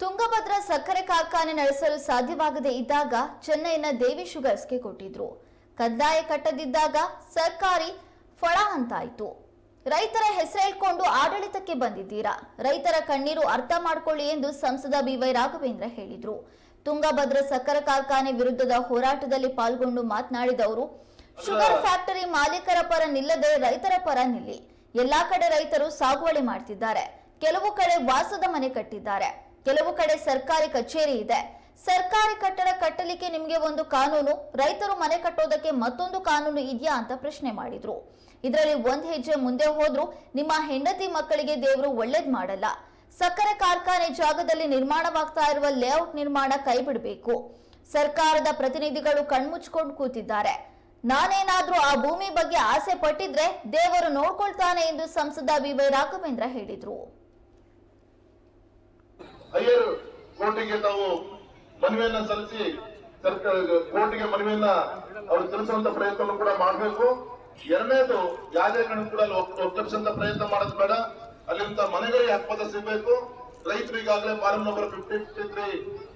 ತುಂಗಭದ್ರಾ ಸಕ್ಕರೆ ಕಾರ್ಖಾನೆ ನಡೆಸಲು ಸಾಧ್ಯವಾಗದೇ ಇದ್ದಾಗ ಚೆನ್ನೈನ ದೇವಿ ಶುಗರ್ಸ್ಗೆ ಕೊಟ್ಟಿದ್ರು. ಕದ್ದಾಯ ಕಟ್ಟದಿದ್ದಾಗ ಸರ್ಕಾರಿ ಫಳ ಅಂತಾಯ್ತು. ರೈತರ ಹೆಸರು ಹೆಸರೇಳ್ಕೊಂಡು ಆಡಳಿತಕ್ಕೆ ಬಂದಿದ್ದೀರಾ? ರೈತರ ಕಣ್ಣೀರು ಅರ್ಥ ಮಾಡ್ಕೊಳ್ಳಿ ಎಂದು ಸಂಸದ ಬಿವೈ ರಾಘವೇಂದ್ರ ಹೇಳಿದ್ರು. ತುಂಗಭದ್ರಾ ಸಕ್ಕರೆ ಕಾರ್ಖಾನೆ ವಿರುದ್ಧದ ಹೋರಾಟದಲ್ಲಿ ಪಾಲ್ಗೊಂಡು ಮಾತನಾಡಿದವರು, ಶುಗರ್ ಫ್ಯಾಕ್ಟರಿ ಮಾಲೀಕರ ಪರ ನಿಲ್ಲದೆ ರೈತರ ಪರ ನಿಲ್ಲಿ. ಎಲ್ಲಾ ಕಡೆ ರೈತರು ಸಾಗುವಳಿ ಮಾಡ್ತಿದ್ದಾರೆ. ಕೆಲವು ಕಡೆ ವಾಸದ ಮನೆ ಕಟ್ಟಿದ್ದಾರೆ. ಕೆಲವು ಕಡೆ ಸರ್ಕಾರಿ ಕಚೇರಿ ಇದೆ. ಸರ್ಕಾರಿ ಕಟ್ಟಡ ಕಟ್ಟಲಿಕ್ಕೆ ನಿಮಗೆ ಒಂದು ಕಾನೂನು, ರೈತರು ಮನೆ ಕಟ್ಟೋದಕ್ಕೆ ಮತ್ತೊಂದು ಕಾನೂನು ಇದೆಯಾ ಅಂತ ಪ್ರಶ್ನೆ ಮಾಡಿದ್ರು. ಇದರಲ್ಲಿ ಒಂದ್ ಹೆಜ್ಜೆ ಮುಂದೆ ಹೋದ್ರು, ನಿಮ್ಮ ಹೆಂಡತಿ ಮಕ್ಕಳಿಗೆ ದೇವರು ಒಳ್ಳೇದ್ ಮಾಡಲ್ಲ. ಸಕ್ಕರೆ ಕಾರ್ಖಾನೆ ಜಾಗದಲ್ಲಿ ನಿರ್ಮಾಣವಾಗ್ತಾ ಇರುವ ಲೇಔಟ್ ನಿರ್ಮಾಣ ಕೈ ಬಿಡಬೇಕು. ಸರ್ಕಾರದ ಪ್ರತಿನಿಧಿಗಳು ಕಣ್ಮುಚ್ಕೊಂಡು ಕೂತಿದ್ದಾರೆ. ನಾನೇನಾದ್ರೂ ಆ ಭೂಮಿ ಬಗ್ಗೆ ಆಸೆ ಪಟ್ಟಿದ್ರೆ ದೇವರು ನೋಡ್ಕೊಳ್ತಾನೆ ಎಂದು ಸಂಸದ ಬಿವೈ ರಾಘವೇಂದ್ರ ಹೇಳಿದ್ರು. ಹೈಯರ್ ಕೋರ್ಟಿಗೆ ತಾವು ಮನವಿಯನ್ನ ಸಲ್ಲಿಸಿ ಸರ್ಕಾರ ಕೋರ್ಟಿಗೆ ಮನವಿಯನ್ನ ಅವರು ತಿಳಿಸುವಂತ ಪ್ರಯತ್ನ ಕೂಡ ಮಾಡಬೇಕು. ಎರಡನೇದು, ಯಾವುದೇ ಕಣ ಕೂಡ ಒಪ್- ಪ್ರಯತ್ನ ಮಾಡೋದು ಬೇಡ. ಅಲ್ಲಿಂದ ಮನೆಗಳಿಗೆ ಹಕ್ಕದ ಸಿಗಬೇಕು. ರೈತರು ಈಗಾಗಲೇ form number fifty fifty three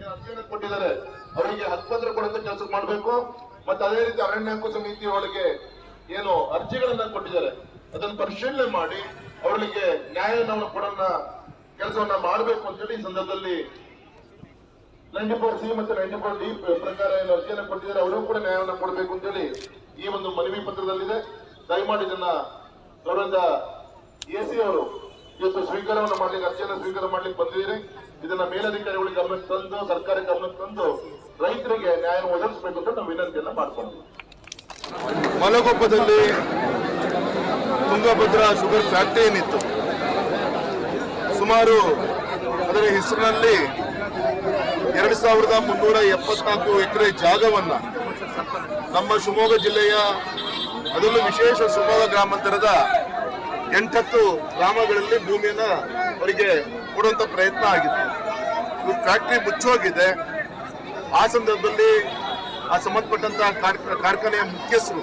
ಅರ್ಜಿಯನ್ನು ಕೊಟ್ಟಿದ್ದಾರೆ. ಅವರಿಗೆ ಹಕ್ಕುಪತ್ರ ಕೊಡುವಂತ ಕೆಲಸ ಮಾಡಬೇಕು. ಮತ್ತೆ ಅದೇ ರೀತಿ ಅರಣ್ಯ ಹಕ್ಕು ಸಮಿತಿ ಒಳಗೆ ಏನು ಅರ್ಜಿಗಳನ್ನ ಕೊಟ್ಟಿದ್ದಾರೆ. ಅದನ್ನು ಪರಿಶೀಲನೆ ಮಾಡಿ ಅವರಿಗೆ ನ್ಯಾಯವನ್ನು ಕೊಡೋಣ ಕೆಲಸವನ್ನ ಮಾಡಬೇಕು ಅಂತೇಳಿ ಈ ಸಂದರ್ಭದಲ್ಲಿ ನೈಂಟಿ ಫೋರ್ ಸಿ ಮತ್ತು ನೈಂಟಿ ಫೋರ್ ಡಿ ಪ್ರಕಾರ ಏನು ಅರ್ಜಿಯನ್ನು ಕೊಟ್ಟಿದ್ದಾರೆ, ಅವರಿಗೂ ಕೂಡ ನ್ಯಾಯವನ್ನು ಕೊಡಬೇಕು ಅಂತೇಳಿ ಈ ಒಂದು ಮನವಿ ಪತ್ರದಲ್ಲಿದೆ. ದಯಮಾಡಿ ಇದನ್ನ ಗೌರವದ ಎ ಸಿ ಅವರು ಇವತ್ತು ಸ್ವೀಕಾರವನ್ನು ಮಾಡ್ಲಿಕ್ಕೆ, ಅರ್ಜಿಯನ್ನು ಸ್ವೀಕಾರ ಮಾಡ್ಲಿಕ್ಕೆ ಬಂದಿದ್ದೀರಿ. ಇದನ್ನ ಮೇಲಧಿಕಾರಿಗಳಿಗೆ ಗಮನಕ್ಕೆ ತಂದು, ಸರ್ಕಾರಕ್ಕೆ ಗಮನಕ್ಕೆ ತಂದು ರೈತರಿಗೆ ನ್ಯಾಯ ಒದಗಿಸಬೇಕು ಅಂತ ನಾವು ವಿನಂತಿಯನ್ನ ಮಾಡ್ಕೊಂಡ್ವಿ ಮಲಗೊಪ್ಪದಲ್ಲಿ ತುಂಗಭದ್ರಾ ಶುಗರ್ ಫ್ಯಾಕ್ಟರಿ ಏನಿತ್ತು? ಸುಮಾರು ಅದರ ಹೆಸರಿನಲ್ಲಿ ಎರಡು ಸಾವಿರದ ಮುನ್ನೂರ ಎಪ್ಪತ್ನಾಲ್ಕು ಎಕರೆ ಜಾಗವನ್ನು ನಮ್ಮ ಶಿವಮೊಗ್ಗ ಜಿಲ್ಲೆಯ ಅದರಲ್ಲೂ ವಿಶೇಷ ಶಿವಮೊಗ್ಗ ಗ್ರಾಮಾಂತರದ ಎಂಟತ್ತು ಗ್ರಾಮಗಳಲ್ಲಿ ಭೂಮಿಯನ್ನು ಅವರಿಗೆ ಕೊಡುವಂಥ ಪ್ರಯತ್ನ ಆಗಿತ್ತು. ಇದು ಫ್ಯಾಕ್ಟ್ರಿ ಮುಚ್ಚೋಗಿದೆ. ಆ ಸಂದರ್ಭದಲ್ಲಿ ಆ ಸಂಬಂಧಪಟ್ಟಂತಹ ಕಾರ್- ಕಾರ್ಖಾನೆಯ ಮುಖ್ಯಸ್ಥರು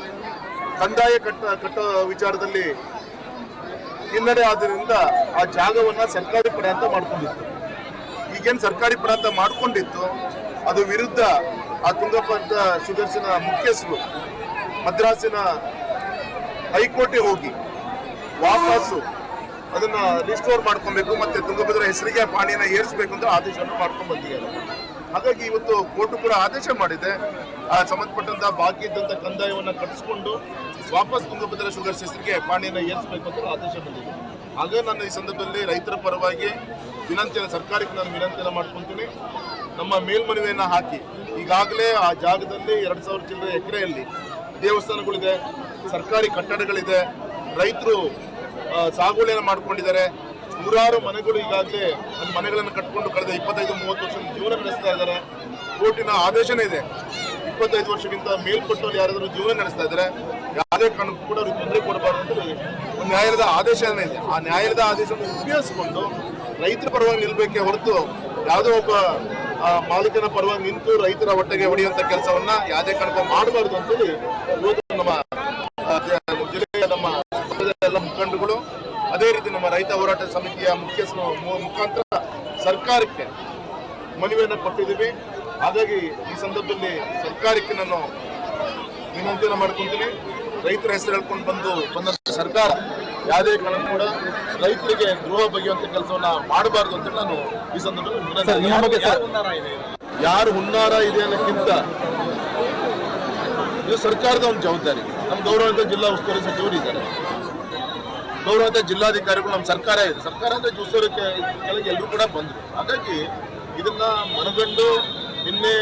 ಕಂದಾಯ ಕಟ್ಟ ಕಟ್ಟೋ ವಿಚಾರದಲ್ಲಿ ಹಿನ್ನಡೆ ಆದ್ದರಿಂದ ಆ ಜಾಗವನ್ನ ಸರ್ಕಾರಿ ಪಡೆ ಅಂತ ಮಾಡ್ಕೊಂಡಿತ್ತು. ಈಗೇನು ಸರ್ಕಾರಿ ಪಡೆ ಅಂತ ಮಾಡ್ಕೊಂಡಿತ್ತು, ಅದು ವಿರುದ್ಧ ಆ ತುಂಗಭದ್ದ ಸುದರ್ಶನ ಮುಖ್ಯಸ್ಥರು ಮದ್ರಾಸಿನ ಹೈಕೋರ್ಟ್ಗೆ ಹೋಗಿ ವಾಪಸ್ಸು ಅದನ್ನ ರಿಸ್ಟೋರ್ ಮಾಡ್ಕೊಬೇಕು, ಮತ್ತೆ ತುಂಗಭದ್ರ ಹೆಸರಿಗೆ ಪಾಣಿಯನ್ನ ಏರಿಸಬೇಕು ಅಂತ ಆದೇಶವನ್ನು ಮಾಡ್ಕೊಂಡು ಹಾಗಾಗಿ ಇವತ್ತು ಕೋರ್ಟು ಕೂಡ ಆದೇಶ ಮಾಡಿದೆ. ಆ, ಸಂಬಂಧಪಟ್ಟಂತ ಬಾಕಿ ಇದ್ದಂತ ಕಂದಾಯವನ್ನು ಕಟ್ಟಿಸ್ಕೊಂಡು ವಾಪಸ್ ತುಂಗಭದ್ರಾ ಶುಗರ್ ಹೆಸರಿಗೆ ಪಾಣಿಯನ್ನ ಏರಿಸಬೇಕು ಅಂತ ಆದೇಶ ಬಂದಿದೆ. ಹಾಗೆ ನಾನು ಈ ಸಂದರ್ಭದಲ್ಲಿ ರೈತರ ಪರವಾಗಿ ವಿನಂತಿಯನ್ನು ಸರ್ಕಾರಕ್ಕೆ ನಾನು ವಿನಂತಿಯನ್ನು ಮಾಡ್ಕೊಂತೀನಿ ನಮ್ಮ ಮೇಲ್ಮನವಿಯನ್ನು ಹಾಕಿ, ಈಗಾಗಲೇ ಆ ಜಾಗದಲ್ಲಿ ಎರಡು ಸಾವಿರ ಚಿಲ್ಲರೆ ಎಕರೆಯಲ್ಲಿ ದೇವಸ್ಥಾನಗಳಿದೆ, ಸರ್ಕಾರಿ ಕಟ್ಟಡಗಳಿದೆ, ರೈತರು ಸಾಗುವಳಿಯನ್ನು ಮಾಡ್ಕೊಂಡಿದ್ದಾರೆ. ನೂರಾರು ಮನೆಗಳು ಈಗಾಗಲೇ ಒಂದು ಮನೆಗಳನ್ನು ಕಟ್ಕೊಂಡು ಕಳೆದ ಇಪ್ಪತ್ತೈದು, ಮೂವತ್ತು ವರ್ಷ ಜೀವನ ನಡೆಸ್ತಾ ಇದ್ದಾರೆ. ಕೋರ್ಟಿನ ಆದೇಶನೇ ಇದೆ. ಇಪ್ಪತ್ತೈದು ವರ್ಷಕ್ಕಿಂತ ಮೇಲ್ಪಟ್ಟವ್ರು ಯಾರಾದರೂ ಜೀವನ ನಡೆಸ್ತಾ ಇದ್ದಾರೆ, ಯಾವುದೇ ಕಾರಣಕ್ಕೂ ಕೂಡ ಅವ್ರಿಗೆ ತೊಂದರೆ ಕೊಡಬಾರ್ದು ಅಂತ ನ್ಯಾಯಾಲಯದ ಆದೇಶನೇ ಇದೆ. ಆ ನ್ಯಾಯಾಲಯದ ಆದೇಶವನ್ನು ಉಪಯೋಗಿಸಿಕೊಂಡು ರೈತರ ಪರವಾಗಿ ನಿಲ್ಬೇಕೇ ಹೊರತು ಯಾವುದೋ ಒಬ್ಬ ಮಾಲೀಕನ ಪರವಾಗಿ ನಿಂತು ರೈತರ ಹೊಟ್ಟೆಗೆ ಹೊಡೆಯುವಂಥ ಕೆಲಸವನ್ನ ಯಾವುದೇ ಕಾರಣಕ್ಕೂ ಮಾಡಬಾರ್ದು ಅಂತೇಳಿ ಇವತ್ತು ನಮ್ಮ ಆ, ಜಿಲ್ಲೆಯ ನಮ್ಮ ಸಮಾಜದ ಎಲ್ಲ ಮುಖಂಡಗಳು ಅದೇ ರೀತಿ ನಮ್ಮ ರೈತ ಹೋರಾಟ ಸಮಿತಿಯ ಮುಖ್ಯಸ್ಥರ ಮು- ಮುಖಾಂತರ ಸರ್ಕಾರಕ್ಕೆ ಮನವಿಯನ್ನು ಕೊಟ್ಟಿದ್ದೀವಿ. ಹಾಗಾಗಿ ಈ ಸಂದರ್ಭದಲ್ಲಿ ಸರ್ಕಾರಕ್ಕೆ ನಾನು ವಿನಂತಿಯನ್ನು ಮಾಡ್ಕೊತೀನಿ. ರೈತರ ಹೆಸರು ಹೇಳ್ಕೊಂಡು ಬಂದು ಬಂದಂತ ಸರ್ಕಾರ ಯಾವುದೇ ಕಾರಣ ಕೂಡ ರೈತರಿಗೆ ದ್ರೋಹ ಬಗೆಯುವಂತ ಕೆಲಸವನ್ನ ಮಾಡಬಾರ್ದು ಅಂತ ನಾನು ಈ ಸಂದರ್ಭದಲ್ಲಿ ಯಾರು ಹುನ್ನಾರ ಇದೆ? ಅನ್ನೋಕ್ಕಿಂತ ಇದು ಸರ್ಕಾರದ ಒಂದು ಜವಾಬ್ದಾರಿ. ನಮ್ಮ ಗೌರವಂತ ಜಿಲ್ಲಾ ಉಸ್ತುವಾರಿ ಸಚಿವರು ಇದ್ದಾರೆ. ಗೌರವಂತ ಜಿಲ್ಲಾಧಿಕಾರಿಗಳು ನಮ್ಮ ಸರ್ಕಾರ ಇದೆ. ಸರ್ಕಾರ ಅಂತ ಜೂಸೋರಕ್ಕೆ ಕೆಳಗೆ ಎಲ್ಲರೂ ಕೂಡ ಬಂದರು. ಹಾಗಾಗಿ ಇದನ್ನ ಮನಗಂಡು ನಿನ್ನೆ